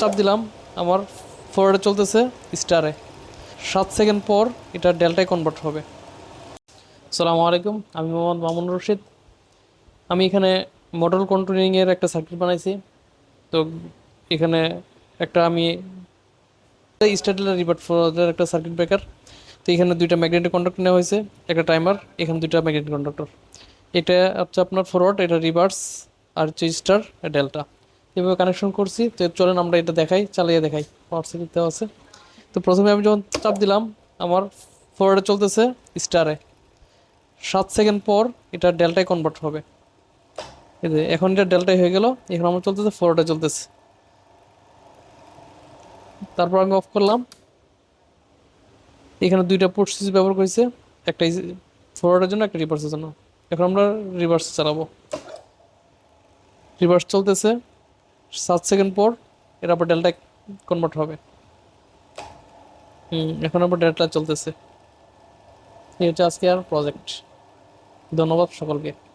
চাপ দিলাম, আমার ফরওয়ার্ডে চলতেছে স্টারে সাত সেকেন্ড পর এটা ডেল্টায় কনভার্ট হবে। সালামু আলাইকুম, আমি মোহাম্মদ মামুন রশিদ। আমি এখানে মডেল কন্ট্রোলিংয়ের একটা সার্কিট বানাইছি। তো এখানে একটা আমি স্টাডেলার রিভার্ট ফোরের একটা সার্কিট ব্রেকার তো এখানে দুইটা ম্যাগনেটিক কন্ডাক্টর নেওয়া হয়েছে, একটা টাইমার এখানে দুইটা ম্যাগনেটিক কন্ডাক্টর এটা হচ্ছে আপনার ফরওয়ার্ড এটা রিভার্স আর হচ্ছে স্টার ডেল্টা এভাবে কানেকশন করছি। তো চলেন আমরা এটা দেখাই, চালিয়ে দেখাই। পাওয়ার দেওয়া আছে। তো প্রথমে আমি যখন চাপ দিলাম, আমার ফরওয়ার্ডে চলতেছে স্টারে সাত সেকেন্ড পর এটা ডেল্টায় কনভার্ট হবে। এখন এটা ডেল্টায় হয়ে গেল। এখন আমার চলতেছে ফরওয়ার্ডে চলতেছে। তারপর আমি অফ করলাম। এখানে দুইটা পোর্ট সুইচ ব্যবহার করেছে। একটা ফরওয়ার্ডের জন্য, একটা রিভার্সের জন্য। এখন আমরা রিভার্স চালাবো। রিভার্স চলতেছে। সাত সেকেন্ড পর এর আবার ডেল্টা কনভার্ট হবে। হুম, এখন আবার ডেল্টা চলতেছে। এই হচ্ছে আজকে আর প্রজেক্ট ধন্যবাদ সকলকে।